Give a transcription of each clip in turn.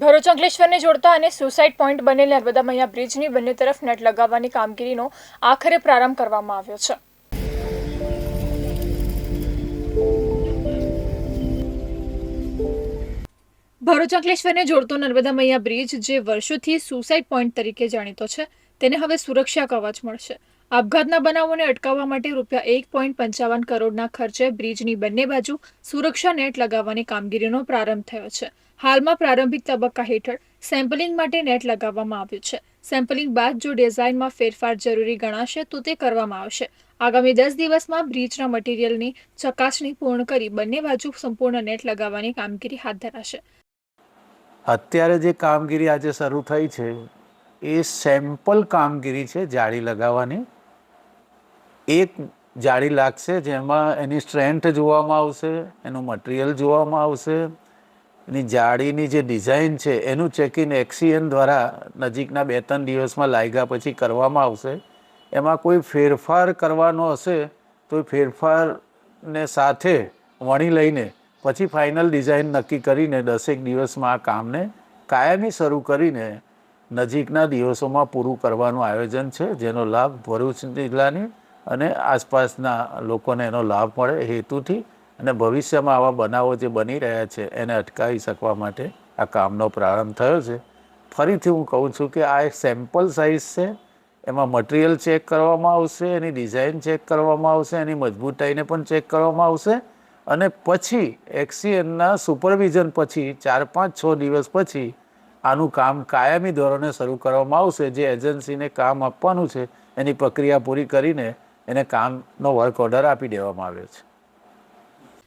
ભરૂચ અંકલેશ્વરને જોડતા અને suicide point બનેલ નર્મદા મૈયા બ્રિજની બંને તરફ નેટ લગાવવાની કામગીરીનો આખરે પ્રારંભ કરવામાં આવ્યો છે. ભરૂચ અંકલેશ્વરને જોડતો નર્મદા મૈયા બ્રિજ જે વર્ષોથી સુસાઇડ પોઈન્ટ તરીકે જાણીતો છે, તેને હવે સુરક્ષા કવચ મળશે. આપઘાતના બનાવોને અટકાવવા માટે રૂપિયા એક પોઈન્ટ પંચાવન કરોડના ખર્ચે બ્રિજની બંને બાજુ સુરક્ષા નેટ લગાવવાની કામગીરીનો પ્રારંભ થયો છે. હાલમાં પ્રારંભિક તબક્કા હેઠળ સેમ્પલિંગ માટે નેટ લગાવવામાં આવ્યું છે. સેમ્પલિંગ બાદ જો ડિઝાઇનમાં ફેરફાર જરૂરી ગણાશે તો તે કરવામાં આવશે. આગામી દસ દિવસમાં બ્રિજના મટીરીયલની ચકાસણી પૂર્ણ કરી બંને બાજુ સંપૂર્ણ નેટ લગાવવાની કામગીરી હાથ ધરાશે. અત્યારે જે કામગીરી આજે શરૂ થઈ છે, એ સેમ્પલ કામગીરી છે જાળી લગાવવાની. એક જાળી લાગશે જેમાં એની સ્ટ્રેન્થ જોવામાં આવશે, એનું મટીરિયલ જોવામાં આવશે એની જાળીની જે ડિઝાઇન છે, એનું ચેકિંગ એક્સીએન દ્વારા નજીકના બે ત્રણ દિવસમાં લાગ્યા પછી કરવામાં આવશે. એમાં કોઈ ફેરફાર કરવાનો હશે તો ફેરફારને સાથે વણી લઈને પછી ફાઇનલ ડિઝાઇન નક્કી કરીને દસેક દિવસમાં આ કામને કાયમી શરૂ કરીને નજીકના દિવસોમાં પૂરું કરવાનું આયોજન છે, જેનો લાભ ભરૂચ જિલ્લાની અને આસપાસના લોકોને એનો લાભ મળે હેતુથી અને ભવિષ્યમાં આવા બનાવો જે બની રહ્યા છે, એને અટકાવી શકવા માટે આ કામનો પ્રારંભ થયો છે. ફરીથી હું કહું છું કે આ એક સેમ્પલ સાઇઝ છે, એમાં મટીરિયલ ચેક કરવામાં આવશે, એની ડિઝાઇન ચેક કરવામાં આવશે, એની મજબૂતાઈને પણ ચેક કરવામાં આવશે અને પછી એક્સીએનના સુપરવિઝન પછી ચાર પાંચ છ દિવસ પછી આનું કામ કાયમી ધોરણે શરૂ કરવામાં આવશે. જે એજન્સીને કામ આપવાનું છે, એની પ્રક્રિયા પૂરી કરીને એને કામનો વર્ક ઓર્ડર આપી દેવામાં આવ્યો છે.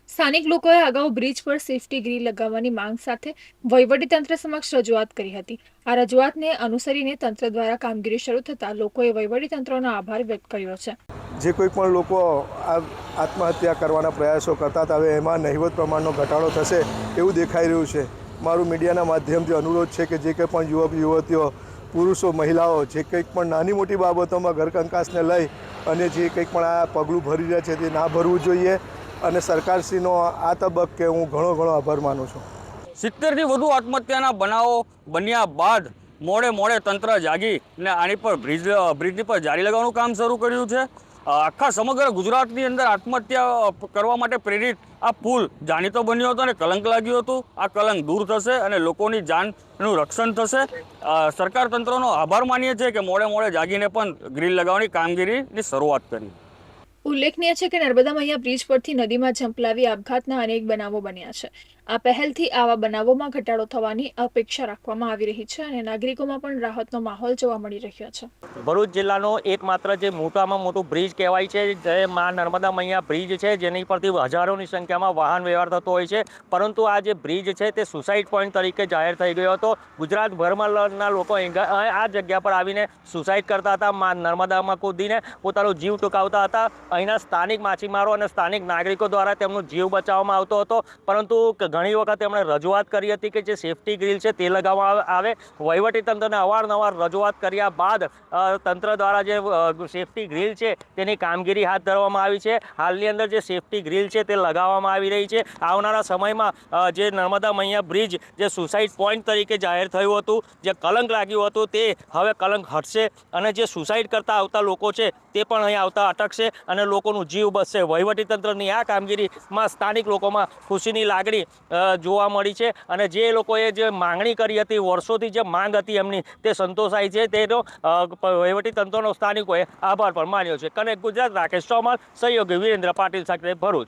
સ્થાનિક લોકોએ અગાઉ બ્રિજ પર સેફટી ગ્રીલ લગાવવાની માંગ સાથે વહીવટીતંત્ર સમક્ષ રજૂઆત કરી હતી. આ રજૂઆતને અનુસરીને તંત્ર દ્વારા કામગીરી શરૂ થતાં લોકોએ વહીવટીતંત્રનો આભાર વ્યક્ત કર્યો છે. જે કોઈ પણ લોકો આ આત્મહત્યા કરવાના પ્રયાસો કરતા હતા, હવે એમાં નહિવત પ્રમાણનો ઘટાડો થશે એવું દેખાઈ રહ્યું છે. મારું મીડિયાના માધ્યમથી અનુરોધ છે કે જે કંઈ પણ યુવક, યુવતીઓ, પુરુષો, મહિલાઓ, જે કંઈક પણ નાની મોટી બાબતોમાં ઘર કંકાસને લઈ અને જે કંઈક પણ આ પગલું ભરી રહ્યા છે તે ના ભરવું જોઈએ. અને સરકારશ્રીનો આ તબક્કે હું ઘણો ઘણો આભાર માનું છું. સિત્તેરથી વધુ આત્મહત્યાના બનાવો બન્યા બાદ મોડે મોડે તંત્ર જાગી ને આની પર બ્રિજ, બ્રિજની પર જારી લગાવવાનું કામ શરૂ કર્યું છે. આખા સમગ્ર ગુજરાતની અંદર આત્મહત્યા કરવા માટે પ્રેરિત આ પુલ જાણીતો બન્યો હતો અને કલંક લાગ્યું હતું. આ કલંક દૂર થશે અને લોકોની જાનનું રક્ષણ થશે. સરકાર તંત્રનો આભાર માનીએ છીએ કે મોડે મોડે જાગીને પણ ગ્રીલ લગાવવાની કામગીરીની શરૂઆત કરી. ઉલ્લેખનીય છે કે નર્મદા મૈયા બ્રિજ પરથી નદીમાં ઝંપલાવી આપઘાતના અનેક બનાવો બન્યા છે. આ પહેલથી આવા બનાવોમાં ઘટાડો થવાની અપેક્ષા રાખવામાં આવી રહી છે અને નાગરિકોમાં પણ રાહતનો માહોલ જોવા મળી રહ્યો છે. ભરૂચ જિલ્લાનો એકમાત્ર જે મોટામાં મોટું બ્રિજ કહેવાય છે, જે મા નર્મદા મૈયા બ્રિજ છે, જેની પરથી હજારોની સંખ્યામાં વાહન વ્યવહાર થતો હોય છે. પરંતુ આ જે બ્રિજ છે તે સુસાઇડ પોઈન્ટ તરીકે જાહેર થઈ ગયો હતો. ગુજરાતભરમાં ના લોકો આ જગ્યા પર આવીને સુસાઇડ કરતા હતા, મા નર્મદામાં કૂદીને પોતાનો જીવ ટૂંકાવતા હતા. અહીંના સ્થાનિક માછીમારો અને સ્થાનિક નાગરિકો દ્વારા તેમનો જીવ બચાવવામાં આવતો હતો. પરંતુ ઘણી વખત એમણે રજૂઆત કરી હતી કે જે સેફટી ગ્રીલ છે તે લગાવવામાં આવે તંત્રને અવારનવાર રજૂઆત કર્યા બાદ તંત્ર દ્વારા જે સેફટી ગ્રીલ છે તેની કામગીરી હાથ ધરવામાં આવી છે. હાલની અંદર જે સેફટી ગ્રીલ છે તે લગાવવામાં આવી રહી છે. આવનારા સમયમાં જે નર્મદા મૈયા બ્રિજ જે સુસાઇડ પોઈન્ટ તરીકે જાહેર થયું હતું, જે કલંક લાગ્યું હતું તે હવે કલંક હટશે અને જે સુસાઇડ કરતા આવતા લોકો છે તે પણ અહીં આવતા અટકશે અને લોકોનું જીવ બચશે. વહીવટીતંત્રની આ કામગીરીમાં સ્થાનિક લોકોમાં ખુશીની લાગણી જોવા મળી છે અને જે લોકોએ જે માંગણી કરી હતી વર્ષોથી જે માંગ હતી એમની, તે સંતોષાઈ છે. તેનો વહીવટીતંત્રનો સ્થાનિકોએ આભાર પણ માન્યો છે. કનેક્ટ ગુજરાત, રાકેશ ચૌહાણ સહયોગી વિરેન્દ્ર પાટીલ સાથે ભરૂચ.